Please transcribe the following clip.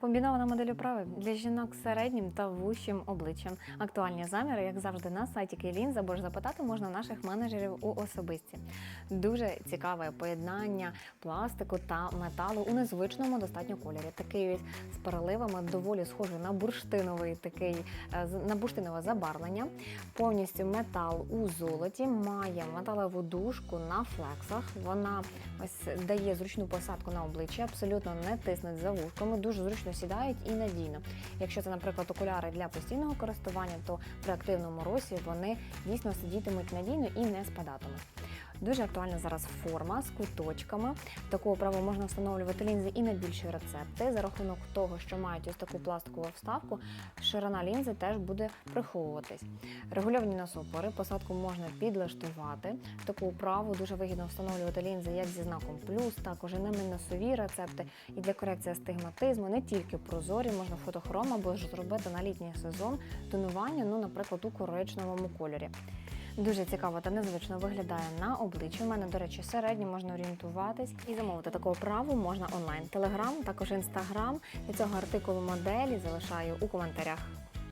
Комбінована модель оправи для жінок з середнім та вущим обличчям. Актуальні заміри, як завжди, на сайті Кейлінз, або ж запитати можна наших менеджерів у особисті. Дуже цікаве поєднання пластику та металу у незвичному достатньо кольорі. Такий ось з переливами доволі схожий на бурштиновий такий е, на бурштинове забарвлення. Повністю метал у золоті, має металеву дужку на флексах. Вона ось дає зручну посадку на обличчя, абсолютно не тиснуть за вушками, дуже зручно сідають і надійно. Якщо це, наприклад, окуляри для постійного користування, то при активному росі вони дійсно сидітимуть надійно і не спадатимуть. Дуже актуальна зараз форма з куточками. Таку оправу можна встановлювати лінзи і на більші рецепти. За рахунок того, що мають ось таку пластикову вставку, ширина лінзи теж буде приховуватись. Регульовані насопори, посадку можна підлаштувати. Таку оправу дуже вигідно встановлювати лінзи як зі знаком плюс, також і на мінусові рецепти. І для корекції астигматизму не тільки прозорі, можна фотохром або ж зробити на літній сезон тонування, ну, наприклад, у коричневому кольорі. Дуже цікаво та незвично виглядає на обличчі. У мене, до речі, середньо можна орієнтуватись і замовити таку оправу можна онлайн. Телеграм, також інстаграм. І цього артикулу моделі залишаю у коментарях.